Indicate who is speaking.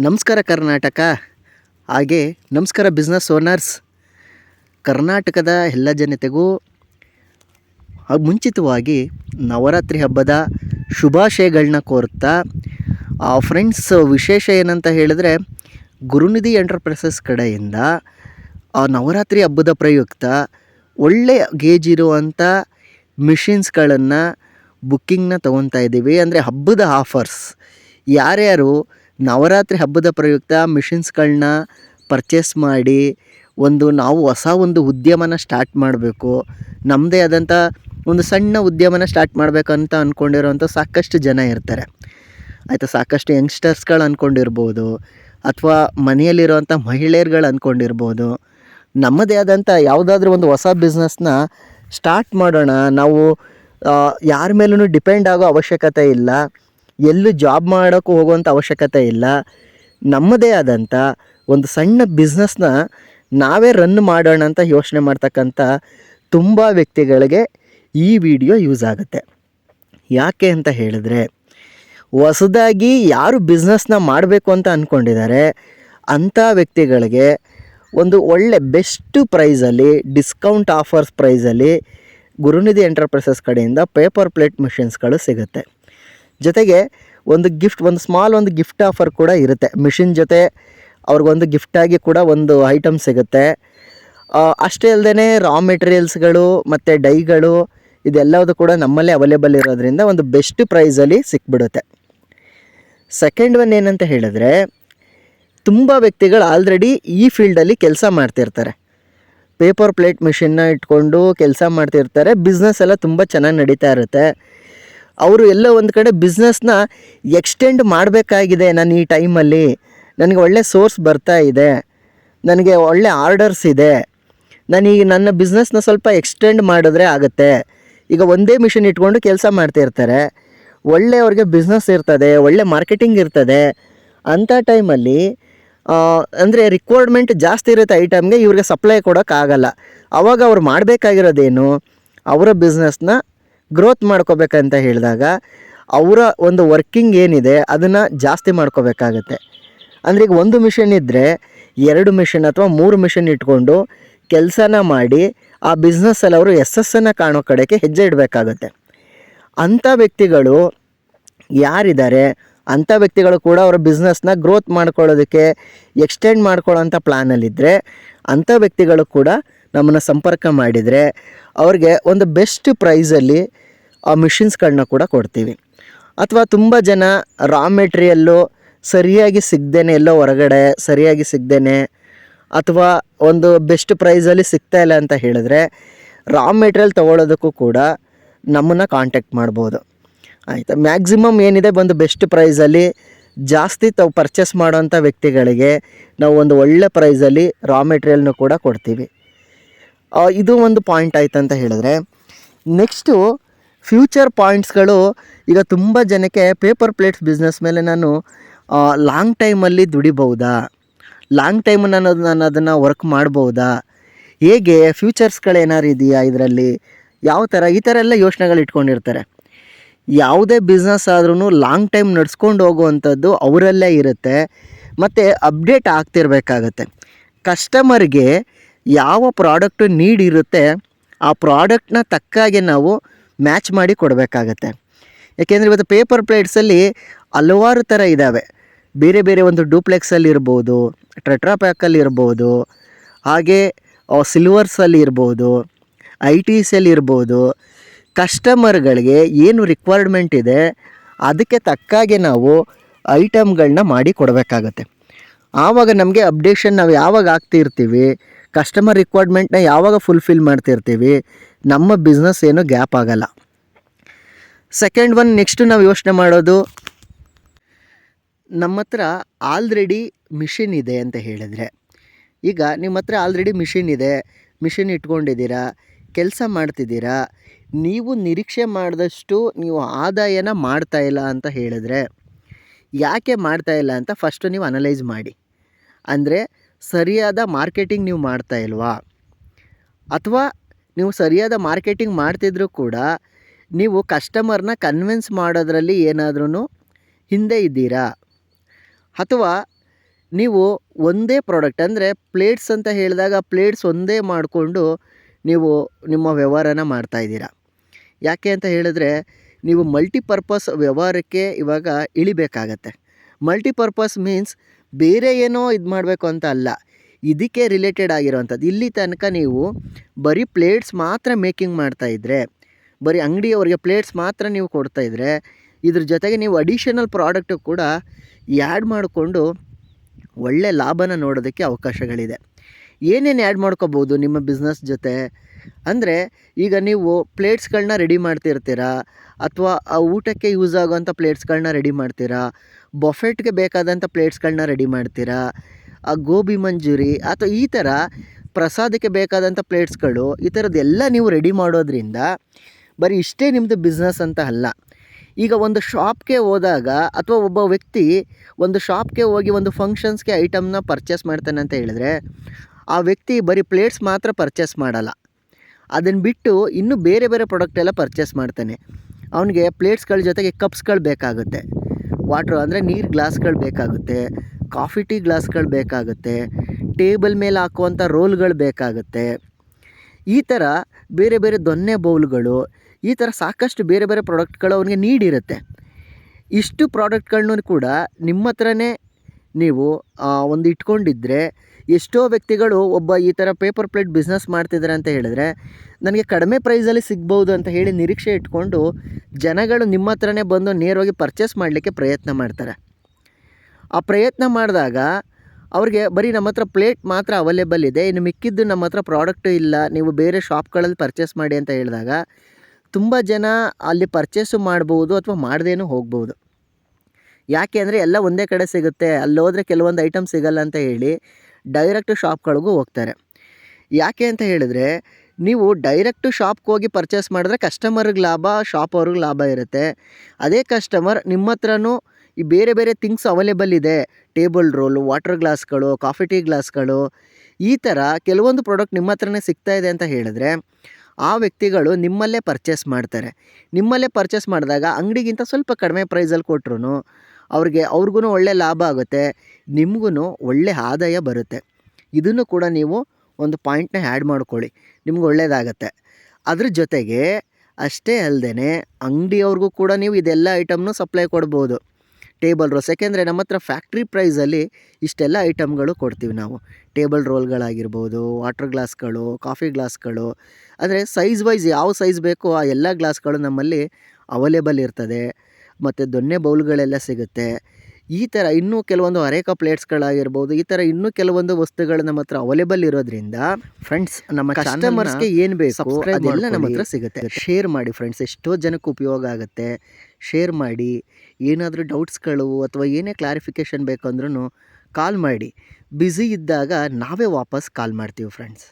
Speaker 1: ನಮಸ್ಕಾರ ಕರ್ನಾಟಕ. ಹಾಗೆ ನಮಸ್ಕಾರ ಬಿಸ್ನೆಸ್ ಓನರ್ಸ್ ಕರ್ನಾಟಕದ ಎಲ್ಲ ಜನತೆಗೂ ಮುಂಚಿತವಾಗಿ ನವರಾತ್ರಿ ಹಬ್ಬದ ಶುಭಾಶಯಗಳನ್ನ ಕೋರ್ತಾ ಫ್ರೆಂಡ್ಸ್ ವಿಶೇಷ ಏನಂತ ಹೇಳಿದ್ರೆ ಗುರುನಿಧಿ ಎಂಟರ್ಪ್ರೈಸಸ್ ಕಡೆಯಿಂದ ಆ ನವರಾತ್ರಿ ಹಬ್ಬದ ಪ್ರಯುಕ್ತ ಒಳ್ಳೆಯ ಗೇಜ್ ಇರುವಂಥ ಮಿಷಿನ್ಸ್ಗಳನ್ನು ಬುಕ್ಕಿಂಗ್ನ ತೊಗೊತಾ ಇದ್ದೀವಿ ಅಂದರೆ ಹಬ್ಬದ ಆಫರ್ಸ್ ಯಾರ್ಯಾರು ನವರಾತ್ರಿ ಹಬ್ಬದ ಪ್ರಯುಕ್ತ ಮಿಷಿನ್ಸ್ಗಳನ್ನ ಪರ್ಚೇಸ್ ಮಾಡಿ ಒಂದು ನಾವು ಹೊಸ ಒಂದು ಉದ್ಯಮನ ಸ್ಟಾರ್ಟ್ ಮಾಡಬೇಕು. ನಮ್ಮದೇ ಆದಂಥ ಒಂದು ಸಣ್ಣ ಉದ್ಯಮನ ಸ್ಟಾರ್ಟ್ ಮಾಡಬೇಕಂತ ಅಂದ್ಕೊಂಡಿರೋಂಥ ಸಾಕಷ್ಟು ಜನ ಇರ್ತಾರೆ. ಆಯಿತಾ? ಸಾಕಷ್ಟು ಯಂಗ್ಸ್ಟರ್ಸ್ಗಳು ಅಂದ್ಕೊಂಡಿರ್ಬೋದು ಅಥವಾ ಮನೆಯಲ್ಲಿರುವಂಥ ಮಹಿಳೆಯರುಗಳು ಅಂದ್ಕೊಂಡಿರ್ಬೋದು ನಮ್ಮದೇ ಆದಂಥ ಯಾವುದಾದ್ರೂ ಒಂದು ಹೊಸ ಬಿಸ್ನೆಸ್ನ ಸ್ಟಾರ್ಟ್ ಮಾಡೋಣ. ನಾವು ಯಾರ ಮೇಲೂ ಡಿಪೆಂಡ್ ಆಗೋ ಅವಶ್ಯಕತೆ ಇಲ್ಲ. ಎಲ್ಲೂ ಜಾಬ್ ಮಾಡೋಕ್ಕೂ ಹೋಗುವಂಥ ಅವಶ್ಯಕತೆ ಇಲ್ಲ. ನಮ್ಮದೇ ಆದಂಥ ಒಂದು ಸಣ್ಣ ಬಿಸ್ನೆಸ್ನ ನಾವೇ ರನ್ ಮಾಡೋಣ ಅಂತ ಯೋಚನೆ ಮಾಡ್ತಕ್ಕಂಥ ತುಂಬ ವ್ಯಕ್ತಿಗಳಿಗೆ ಈ ವಿಡಿಯೋ ಯೂಸ್ ಆಗುತ್ತೆ. ಯಾಕೆ ಅಂತ ಹೇಳಿದ್ರೆ, ಹೊಸದಾಗಿ ಯಾರು ಬಿಸ್ನೆಸ್ನ ಮಾಡಬೇಕು ಅಂತ ಅಂದ್ಕೊಂಡಿದ್ದಾರೆ ಅಂಥ ವ್ಯಕ್ತಿಗಳಿಗೆ ಒಂದು ಒಳ್ಳೆ ಬೆಸ್ಟ್ ಪ್ರೈಸಲ್ಲಿ ಡಿಸ್ಕೌಂಟ್ ಆಫರ್ಸ್ ಪ್ರೈಸಲ್ಲಿ ಗುರುನಿಧಿ ಎಂಟರ್ಪ್ರೈಸಸ್ ಕಡೆಯಿಂದ ಪೇಪರ್ ಪ್ಲೇಟ್ ಮಿಷಿನ್ಸ್ಗಳು ಸಿಗುತ್ತೆ. ಜೊತೆಗೆ ಒಂದು ಗಿಫ್ಟ್ ಒಂದು ಸ್ಮಾಲ್ ಒಂದು ಗಿಫ್ಟ್ ಆಫರ್ ಕೂಡ ಇರುತ್ತೆ. ಮಿಷಿನ್ ಜೊತೆ ಅವ್ರಿಗೊಂದು ಗಿಫ್ಟಾಗಿ ಕೂಡ ಒಂದು ಐಟಮ್ ಸಿಗುತ್ತೆ. ಅಷ್ಟೇ ಅಲ್ಲದೆ ರಾ ಮೆಟೀರಿಯಲ್ಸ್ಗಳು ಮತ್ತು ಡೈಗಳು ಇದೆಲ್ಲದು ಕೂಡ ನಮ್ಮಲ್ಲೇ ಅವೈಲೇಬಲ್ ಇರೋದ್ರಿಂದ ಒಂದು ಬೆಸ್ಟ್ ಪ್ರೈಸಲ್ಲಿ ಸಿಕ್ಬಿಡುತ್ತೆ. ಸೆಕೆಂಡ್ ಒನ್ ಏನಂತ ಹೇಳಿದ್ರೆ, ತುಂಬ ವ್ಯಕ್ತಿಗಳು ಆಲ್ರೆಡಿ ಈ ಫೀಲ್ಡಲ್ಲಿ ಕೆಲಸ ಮಾಡ್ತಿರ್ತಾರೆ. ಪೇಪರ್ ಪ್ಲೇಟ್ ಮಿಷಿನ್ನ ಇಟ್ಕೊಂಡು ಕೆಲಸ ಮಾಡ್ತಿರ್ತಾರೆ. ಬಿಸ್ನೆಸ್ ಎಲ್ಲ ತುಂಬ ಚೆನ್ನಾಗಿ ನಡೀತಾ ಇರುತ್ತೆ. ಅವರು ಎಲ್ಲೋ ಒಂದು ಕಡೆ ಬಿಸ್ನೆಸ್ನ ಎಕ್ಸ್ಟೆಂಡ್ ಮಾಡಬೇಕಾಗಿದೆ ನಾನು ಈ ಟೈಮಲ್ಲಿ ನನಗೆ ಒಳ್ಳೆ ಸೋರ್ಸ್ ಬರ್ತಾ ಇದೆ. ನನಗೆ ಒಳ್ಳೆ ಆರ್ಡರ್ಸ್ ಇದೆ. ನಾನೀಗ ನನ್ನ ಬಿಸ್ನೆಸ್ನ ಸ್ವಲ್ಪ ಎಕ್ಸ್ಟೆಂಡ್ ಮಾಡಿದ್ರೆ ಆಗುತ್ತೆ. ಈಗ ಒಂದೇ ಮಿಷಿನ್ ಇಟ್ಕೊಂಡು ಕೆಲಸ ಮಾಡ್ತಿರ್ತಾರೆ ಒಳ್ಳೆಯವ್ರಿಗೆ ಬಿಸ್ನೆಸ್ ಇರ್ತದೆ, ಒಳ್ಳೆ ಮಾರ್ಕೆಟಿಂಗ್ ಇರ್ತದೆ. ಅಂಥ ಟೈಮಲ್ಲಿ ಅಂದರೆ ರಿಕ್ವೈರ್ಮೆಂಟ್ ಜಾಸ್ತಿ ಇರುತ್ತೆ ಐಟಮ್ಗೆ ಇವ್ರಿಗೆ ಸಪ್ಲೈ ಕೊಡೋಕ್ಕಾಗಲ್ಲ. ಆವಾಗ ಅವ್ರು ಮಾಡಬೇಕಾಗಿರೋದೇನು? ಅವರ ಬಿಸ್ನೆಸ್ನ ಗ್ರೋತ್ ಮಾಡ್ಕೋಬೇಕಂತ ಹೇಳಿದಾಗ ಅವರ ಒಂದು ವರ್ಕಿಂಗ್ ಏನಿದೆ ಅದನ್ನು ಜಾಸ್ತಿ ಮಾಡ್ಕೋಬೇಕಾಗತ್ತೆ. ಅಂದರೆ ಈಗ ಒಂದು ಮಿಷನ್ ಇದ್ದರೆ ಎರಡು ಮಿಷನ್ ಅಥವಾ ಮೂರು ಮಿಷನ್ ಇಟ್ಕೊಂಡು ಕೆಲಸನ ಮಾಡಿ ಆ ಬಿಸ್ನೆಸ್ಸಲ್ಲಿ ಅವರು ಯಶಸ್ಸನ್ನು ಕಾಣೋ ಕಡೆಗೆ ಹೆಜ್ಜೆ ಇಡಬೇಕಾಗತ್ತೆ. ಅಂಥ ವ್ಯಕ್ತಿಗಳು ಯಾರಿದ್ದಾರೆ ಅಂಥ ವ್ಯಕ್ತಿಗಳು ಕೂಡ ಅವರ ಬಿಸ್ನೆಸ್ನ ಗ್ರೋತ್ ಮಾಡ್ಕೊಳ್ಳೋದಕ್ಕೆ ಎಕ್ಸ್ಟೆಂಡ್ ಮಾಡ್ಕೊಳ್ಳೋ ಅಂಥ ಪ್ಲ್ಯಾನಲ್ಲಿದ್ದರೆ ಅಂಥ ವ್ಯಕ್ತಿಗಳು ಕೂಡ ನಮ್ಮನ್ನು ಸಂಪರ್ಕ ಮಾಡಿದರೆ ಅವ್ರಿಗೆ ಒಂದು ಬೆಸ್ಟ್ ಪ್ರೈಸಲ್ಲಿ ಆ ಮಿಷಿನ್ಸ್ಗಳನ್ನ ಕೂಡ ಕೊಡ್ತೀವಿ. ಅಥವಾ ತುಂಬ ಜನ ರಾ ಮೆಟೀರಿಯಲ್ಲು ಸರಿಯಾಗಿ ಸಿಗ್ದೇನೆ ಎಲ್ಲೋ ಹೊರಗಡೆ, ಸರಿಯಾಗಿ ಸಿಗ್ದೇನೆ ಅಥವಾ ಒಂದು ಬೆಸ್ಟ್ ಪ್ರೈಸಲ್ಲಿ ಸಿಗ್ತಾ ಇಲ್ಲ ಅಂತ ಹೇಳಿದ್ರೆ ರಾ ಮೆಟೀರಿಯಲ್ ತೊಗೊಳೋದಕ್ಕೂ ಕೂಡ ನಮ್ಮನ್ನು ಕಾಂಟ್ಯಾಕ್ಟ್ ಮಾಡ್ಬೋದು. ಆಯಿತಾ? ಮ್ಯಾಕ್ಸಿಮಮ್ ಏನಿದೆ ಒಂದು ಬೆಸ್ಟ್ ಪ್ರೈಸಲ್ಲಿ ಜಾಸ್ತಿ ತಾವು ಪರ್ಚೇಸ್ ಮಾಡೋವಂಥ ವ್ಯಕ್ತಿಗಳಿಗೆ ನಾವು ಒಂದು ಒಳ್ಳೆ ಪ್ರೈಸಲ್ಲಿ ರಾ ಮೆಟೀರಿಯಲ್ನು ಕೂಡ ಕೊಡ್ತೀವಿ. ಇದು ಒಂದು ಪಾಯಿಂಟ್ ಆಯ್ತು ಅಂತ ಹೇಳಿದ್ರೆ ನೆಕ್ಸ್ಟು ಫ್ಯೂಚರ್ ಪಾಯಿಂಟ್ಸ್ಗಳು ಈಗ ತುಂಬ ಜನಕ್ಕೆ ಪೇಪರ್ ಪ್ಲೇಟ್ಸ್ ಬಿಸ್ನೆಸ್ ಮೇಲೆ ನಾನು ಲಾಂಗ್ ಟೈಮಲ್ಲಿ ದುಡಿಬೌದಾ ಲಾಂಗ್ ಟೈಮ್ ನಾನು ನಾನು ಅದನ್ನು ವರ್ಕ್ ಮಾಡ್ಬೋದಾ ಹೇಗೆ ಫ್ಯೂಚರ್ಸ್ಗಳೇನಾರು ಇದೆಯಾ ಇದರಲ್ಲಿ? ಯಾವ ಥರ ಈ ಥರ ಎಲ್ಲ ಯೋಚನೆಗಳು ಇಟ್ಕೊಂಡಿರ್ತಾರೆ. ಯಾವುದೇ ಬಿಸ್ನೆಸ್ ಆದ್ರೂ ಲಾಂಗ್ ಟೈಮ್ ನಡ್ಸ್ಕೊಂಡು ಹೋಗುವಂಥದ್ದು ಅವರಲ್ಲೇ ಇರುತ್ತೆ. ಮತ್ತು ಅಪ್ಡೇಟ್ ಆಗ್ತಿರ್ಬೇಕಾಗತ್ತೆ. ಕಸ್ಟಮರ್ಗೆ ಯಾವ ಪ್ರಾಡಕ್ಟು ನೀಡಿರುತ್ತೆ ಆ ಪ್ರಾಡಕ್ಟ್ನ ತಕ್ಕಾಗೆ ನಾವು ಮ್ಯಾಚ್ ಮಾಡಿ ಕೊಡಬೇಕಾಗತ್ತೆ. ಯಾಕೆಂದರೆ ಇವತ್ತು ಪೇಪರ್ ಪ್ಲೇಟ್ಸಲ್ಲಿ ಹಲವಾರು ಥರ ಇದ್ದಾವೆ ಬೇರೆ ಬೇರೆ ಒಂದು ಡೂಪ್ಲೆಕ್ಸಲ್ಲಿ ಇರ್ಬೋದು ಟ್ರೆಟ್ರಾ ಪ್ಯಾಕಲ್ಲಿ ಇರ್ಬೋದು, ಹಾಗೆ ಸಿಲ್ವರ್ಸಲ್ಲಿ ಇರ್ಬೋದು, ಐ ಟಿ ಸಿಯಲ್ಲಿ ಇರ್ಬೋದು. ಕಸ್ಟಮರ್ಗಳಿಗೆ ಏನು ರಿಕ್ವೈರ್ಮೆಂಟ್ ಇದೆ, ಅದಕ್ಕೆ ತಕ್ಕಾಗೆ ನಾವು ಐಟಮ್ಗಳನ್ನ ಮಾಡಿ ಕೊಡಬೇಕಾಗತ್ತೆ. ಆವಾಗ ನಮಗೆ ಅಪ್ಡೇಷನ್ ನಾವು ಯಾವಾಗ ಆಗ್ತಿರ್ತೀವಿ ಕಸ್ಟಮರ್ ರಿಕ್ವೈರ್ಮೆಂಟ್ನ ಯಾವಾಗ ಫುಲ್ಫಿಲ್ ಮಾಡ್ತಿರ್ತೀವಿ, ನಮ್ಮ ಬಿಸ್ನೆಸ್ ಏನು ಗ್ಯಾಪ್ ಆಗಲ್ಲ. ಸೆಕೆಂಡ್ ಒನ್ ನೆಕ್ಸ್ಟ್ ನಾವು ಯೋಚನೆ ಮಾಡೋದು, ನಮ್ಮ ಹತ್ರ ಆಲ್ರೆಡಿ ಮಿಷಿನ್ ಇದೆ ಅಂತ ಹೇಳಿದರೆ. ಈಗ ನಿಮ್ಮ ಹತ್ರ ಆಲ್ರೆಡಿ ಮಿಷಿನ್ ಇದೆ ಮಿಷಿನ್ ಇಟ್ಕೊಂಡಿದ್ದೀರಾ, ಕೆಲಸ ಮಾಡ್ತಿದ್ದೀರಾ, ನೀವು ನಿರೀಕ್ಷೆ ಮಾಡಿದಷ್ಟು ನೀವು ಆದಾಯನ ಮಾಡ್ತಾ ಇಲ್ಲ ಅಂತ ಹೇಳಿದ್ರೆ, ಯಾಕೆ ಮಾಡ್ತಾ ಇಲ್ಲ ಅಂತ ಫಸ್ಟು ನೀವು ಅನಲೈಸ್ ಮಾಡಿ. ಅಂದರೆ ಸರಿಯಾದ ಮಾರ್ಕೆಟಿಂಗ್ ನೀವು ಮಾಡ್ತಾ ಇಲ್ವಾ? ಅಥವಾ ನೀವು ಸರಿಯಾದ ಮಾರ್ಕೆಟಿಂಗ್ ಮಾಡ್ತಿದ್ರೂ ಕೂಡ ನೀವು ಕಸ್ಟಮರ್ನ ಕನ್ವಿನ್ಸ್ ಮಾಡೋದರಲ್ಲಿ ಏನಾದ್ರೂ ಹಿಂದೆ ಇದ್ದೀರಾ? ಅಥವಾ ನೀವು ಒಂದೇ ಪ್ರಾಡಕ್ಟ್ ಅಂದರೆ ಪ್ಲೇಟ್ಸ್ ಅಂತ ಹೇಳಿದಾಗ ಪ್ಲೇಟ್ಸ್ ಒಂದೇ ಮಾಡಿಕೊಂಡು ನೀವು ನಿಮ್ಮ ವ್ಯವಹಾರನ ಮಾಡ್ತಾಯಿದ್ದೀರಾ ಯಾಕೆ ಅಂತ ಹೇಳಿದ್ರೆ ನೀವು ಮಲ್ಟಿಪರ್ಪಸ್ ವ್ಯವಹಾರಕ್ಕೆ ಇವಾಗ ಇಳಿಬೇಕಾಗತ್ತೆ. ಮಲ್ಟಿಪರ್ಪಸ್ ಮೀನ್ಸ್ ಬೇರೆ ಏನೋ ಇದು ಮಾಡಬೇಕು ಅಂತ ಅಲ್ಲ. ಇದಕ್ಕೆ ರಿಲೇಟೆಡ್ ಆಗಿರೋವಂಥದ್ದು. ಇಲ್ಲಿ ತನಕ ನೀವು ಬರೀ ಪ್ಲೇಟ್ಸ್ ಮಾತ್ರ ಮೇಕಿಂಗ್ ಮಾಡ್ತಾಯಿದ್ರೆ ಬರೀ ಅಂಗಡಿಯವ್ರಿಗೆ ಪ್ಲೇಟ್ಸ್ ಮಾತ್ರ ನೀವು ಕೊಡ್ತಾ ಇದ್ದರೆ ಇದ್ರ ಜೊತೆಗೆ ನೀವು ಅಡಿಷನಲ್ ಪ್ರಾಡಕ್ಟು ಕೂಡ ಆ್ಯಡ್ ಮಾಡಿಕೊಂಡು ಒಳ್ಳೆ ಲಾಭನ ನೋಡೋದಕ್ಕೆ ಅವಕಾಶಗಳಿದೆ. ಏನೇನು ಆ್ಯಡ್ ಮಾಡ್ಕೋಬೋದು ನಿಮ್ಮ ಬಿಸ್ನೆಸ್ ಜೊತೆ? ಅಂದರೆ ಈಗ ನೀವು ಪ್ಲೇಟ್ಸ್ಗಳನ್ನ ರೆಡಿ ಮಾಡ್ತಿರ್ತೀರಾ, ಅಥವಾ ಆ ಊಟಕ್ಕೆ ಯೂಸ್ ಆಗೋವಂಥ ಪ್ಲೇಟ್ಸ್ಗಳನ್ನ ರೆಡಿ ಮಾಡ್ತೀರಾ ಬೊಫೆಟ್ಗೆ ಬೇಕಾದಂಥ ಪ್ಲೇಟ್ಸ್ಗಳನ್ನ ರೆಡಿ ಮಾಡ್ತೀರಾ? ಆ ಗೋಬಿ ಮಂಜೂರಿ ಅಥವಾ ಈ ಥರ ಪ್ರಸಾದಕ್ಕೆ ಬೇಕಾದಂಥ ಪ್ಲೇಟ್ಸ್ಗಳು ಈ ಥರದ್ದೆಲ್ಲ ನೀವು ರೆಡಿ ಮಾಡೋದ್ರಿಂದ ಬರೀ ಇಷ್ಟೇ ನಿಮ್ಮದು ಬಿಸ್ನೆಸ್ ಅಂತ ಅಲ್ಲ. ಈಗ ಒಂದು ಶಾಪ್ಗೆ ಹೋದಾಗ ಅಥವಾ ಒಬ್ಬ ವ್ಯಕ್ತಿ ಒಂದು ಶಾಪ್ಗೆ ಹೋಗಿ ಒಂದು ಫಂಕ್ಷನ್ಸ್ಗೆ ಐಟಮ್ನ ಪರ್ಚೇಸ್ ಮಾಡ್ತಾನೆ ಅಂತ ಹೇಳಿದ್ರೆ ಆ ವ್ಯಕ್ತಿ ಬರೀ ಪ್ಲೇಟ್ಸ್ ಮಾತ್ರ ಪರ್ಚೇಸ್ ಮಾಡಲ್ಲ. ಅದನ್ನು ಬಿಟ್ಟು ಇನ್ನೂ ಬೇರೆ ಬೇರೆ ಪ್ರಾಡಕ್ಟ್ ಎಲ್ಲ ಪರ್ಚೇಸ್ ಮಾಡ್ತಾನೆ. ಅವನಿಗೆ ಪ್ಲೇಟ್ಸ್ಗಳ ಜೊತೆಗೆ ಕಪ್ಸ್ಗಳು ಬೇಕಾಗುತ್ತೆ. ವಾಟ್ರು ಅಂದರೆ ನೀರು ಗ್ಲಾಸ್ಗಳು ಬೇಕಾಗುತ್ತೆ ಕಾಫಿ ಟೀ ಗ್ಲಾಸ್ಗಳು ಬೇಕಾಗುತ್ತೆ ಟೇಬಲ್ ಮೇಲೆ ಹಾಕುವಂಥ ರೋಲ್ಗಳು ಬೇಕಾಗುತ್ತೆ. ಈ ಥರ ಬೇರೆ ಬೇರೆ ದೊನ್ನೆ ಬೌಲ್ಗಳು, ಈ ಥರ ಸಾಕಷ್ಟು ಬೇರೆ ಬೇರೆ ಪ್ರಾಡಕ್ಟ್ಗಳು ಅವನಿಗೆ ನೀಡಿರುತ್ತೆ. ಇಷ್ಟು ಪ್ರಾಡಕ್ಟ್ಗಳನ್ನೂ ಕೂಡ ನಿಮ್ಮ ಹತ್ರನೇ ನೀವು ಒಂದು ಇಟ್ಕೊಂಡಿದ್ದರೆ ಎಷ್ಟೋ ವ್ಯಕ್ತಿಗಳು ಒಬ್ಬ ಈ ಥರ ಪೇಪರ್ ಪ್ಲೇಟ್ ಬಿಸ್ನೆಸ್ ಮಾಡ್ತಿದ್ದಾರೆ ಅಂತ ಹೇಳಿದ್ರೆ, ನನಗೆ ಕಡಿಮೆ ಪ್ರೈಸಲ್ಲಿ ಸಿಗ್ಬೋದು ಅಂತ ಹೇಳಿ ನಿರೀಕ್ಷೆ ಇಟ್ಕೊಂಡು ಜನಗಳು ನಿಮ್ಮ ಹತ್ರನೇ ಬಂದು ನೇರವಾಗಿ ಪರ್ಚೇಸ್ ಮಾಡಲಿಕ್ಕೆ ಪ್ರಯತ್ನ ಮಾಡ್ತಾರೆ. ಆ ಪ್ರಯತ್ನ ಮಾಡಿದಾಗ ಅವ್ರಿಗೆ, ಬರೀ ನಮ್ಮ ಹತ್ರ ಪ್ಲೇಟ್ ಮಾತ್ರ ಅವೈಲೇಬಲ್ ಇದೆ, ಇನ್ನು ಮಿಕ್ಕಿದ್ದು ನಮ್ಮ ಹತ್ರ ಪ್ರಾಡಕ್ಟು ಇಲ್ಲ, ನೀವು ಬೇರೆ ಶಾಪ್ಗಳಲ್ಲಿ ಪರ್ಚೇಸ್ ಮಾಡಿ ಅಂತ ಹೇಳಿದಾಗ ತುಂಬ ಜನ ಅಲ್ಲಿ ಪರ್ಚೇಸು ಮಾಡ್ಬೋದು ಅಥವಾ ಮಾಡ್ದೇನೂ ಹೋಗ್ಬೋದು. ಯಾಕೆ ಅಂದರೆ ಎಲ್ಲ ಒಂದೇ ಕಡೆ ಸಿಗುತ್ತೆ ಅಲ್ಲಿ ಹೋದರೆ ಕೆಲವೊಂದು ಐಟಮ್ ಸಿಗಲ್ಲ ಅಂತ ಹೇಳಿ ಡೈರೆಕ್ಟ್ ಶಾಪ್ಗಳಿಗೂ ಹೋಗ್ತಾರೆ. ಯಾಕೆ ಅಂತ ಹೇಳಿದರೆ, ನೀವು ಡೈರೆಕ್ಟ್ ಶಾಪ್ಗೆ ಹೋಗಿ ಪರ್ಚೇಸ್ ಮಾಡಿದ್ರೆ ಕಸ್ಟಮರ್ಗೆ ಲಾಭ, ಶಾಪ್ ಅವ್ರಿಗೆ ಲಾಭ ಇರುತ್ತೆ. ಅದೇ ಕಸ್ಟಮರ್ ನಿಮ್ಮ ಹತ್ರನೂ ಈ ಬೇರೆ ಬೇರೆ ಥಿಂಗ್ಸ್ ಅವೈಲೇಬಲ್ ಇದೆ. ಟೇಬಲ್ ರೋಲು, ವಾಟರ್ ಗ್ಲಾಸ್ಗಳು, ಕಾಫಿ ಟೀ ಗ್ಲಾಸ್ಗಳು, ಈ ಥರ ಕೆಲವೊಂದು ಪ್ರಾಡಕ್ಟ್ ನಿಮ್ಮ ಹತ್ರನೇ ಸಿಗ್ತಾ ಇದೆ ಅಂತ ಹೇಳಿದ್ರೆ, ಆ ವ್ಯಕ್ತಿಗಳು ನಿಮ್ಮಲ್ಲೇ ಪರ್ಚೇಸ್ ಮಾಡ್ತಾರೆ. ನಿಮ್ಮಲ್ಲೇ ಪರ್ಚೇಸ್ ಮಾಡಿದಾಗ ಅಂಗಡಿಗಿಂತ ಸ್ವಲ್ಪ ಕಡಿಮೆ ಪ್ರೈಸಲ್ಲಿ ಕೊಟ್ರು ಅವ್ರಿಗೆ ಅವ್ರಿಗೂ ಒಳ್ಳೆ ಲಾಭ ಆಗುತ್ತೆ ನಿಮಗೂ ಒಳ್ಳೆ ಆದಾಯ ಬರುತ್ತೆ. ಇದನ್ನು ಕೂಡ ನೀವು ಒಂದು ಪಾಯಿಂಟ್ನ ಆ್ಯಡ್ ಮಾಡ್ಕೊಳ್ಳಿ, ನಿಮ್ಗೆ ಒಳ್ಳೆಯದಾಗತ್ತೆ ಅದ್ರ ಜೊತೆಗೆ ಅಷ್ಟೇ ಅಲ್ಲದೆ ಅಂಗಡಿಯವ್ರಿಗೂ ಕೂಡ ನೀವು ಇದೆಲ್ಲ ಐಟಮ್ನು ಸಪ್ಲೈ ಕೊಡ್ಬೋದು. ಟೇಬಲ್ ರೋಸ್ ಯಾಕೆಂದರೆ ನಮ್ಮ ಹತ್ರ ಫ್ಯಾಕ್ಟ್ರಿ ಪ್ರೈಸಲ್ಲಿ ಇಷ್ಟೆಲ್ಲ ಐಟಮ್ಗಳು ಕೊಡ್ತೀವಿ ನಾವು. ಟೇಬಲ್ ರೋಲ್ಗಳಾಗಿರ್ಬೋದು, ವಾಟರ್ ಗ್ಲಾಸ್ಗಳು, ಕಾಫಿ ಗ್ಲಾಸ್ಗಳು ಅಂದರೆ ಸೈಜ್ ವೈಸ್ ಯಾವ ಸೈಜ್ ಬೇಕೋ ಆ ಎಲ್ಲ ಗ್ಲಾಸ್ಗಳು ನಮ್ಮಲ್ಲಿ ಅವೈಲೇಬಲ್ ಇರ್ತದೆ. ಮತ್ತು ದೊನ್ನೆ ಬೌಲ್ಗಳೆಲ್ಲ ಸಿಗುತ್ತೆ. ಈ ಥರ ಇನ್ನೂ ಕೆಲವೊಂದು ಅರೇಕ ಪ್ಲೇಟ್ಸ್ಗಳಾಗಿರ್ಬೋದು ಈ ಥರ ಇನ್ನೂ ಕೆಲವೊಂದು ವಸ್ತುಗಳು ನಮ್ಮ ಹತ್ರ ಅವೈಲೇಬಲ್ ಇರೋದ್ರಿಂದ ಫ್ರೆಂಡ್ಸ್ ನಮ್ಮ ಕಸ್ಟಮರ್ಸ್ಗೆ ಏನು ಬೇಕು ಅದೆಲ್ಲ ನಮ್ಮ ಹತ್ರ ಸಿಗುತ್ತೆ. ಶೇರ್ ಮಾಡಿ ಫ್ರೆಂಡ್ಸ್ ಎಷ್ಟೋ ಜನಕ್ಕೆ ಉಪಯೋಗ ಆಗುತ್ತೆ. ಶೇರ್ ಮಾಡಿ ಏನಾದರೂ ಡೌಟ್ಸ್ಗಳು ಅಥವಾ ಏನೇ ಕ್ಲಾರಿಫಿಕೇಷನ್ ಬೇಕಂದ್ರೂ ಕಾಲ್ ಮಾಡಿ. ಬ್ಯುಸಿ ಇದ್ದಾಗ ನಾವೇ ವಾಪಸ್ ಕಾಲ್ ಮಾಡ್ತೀವಿ ಫ್ರೆಂಡ್ಸ್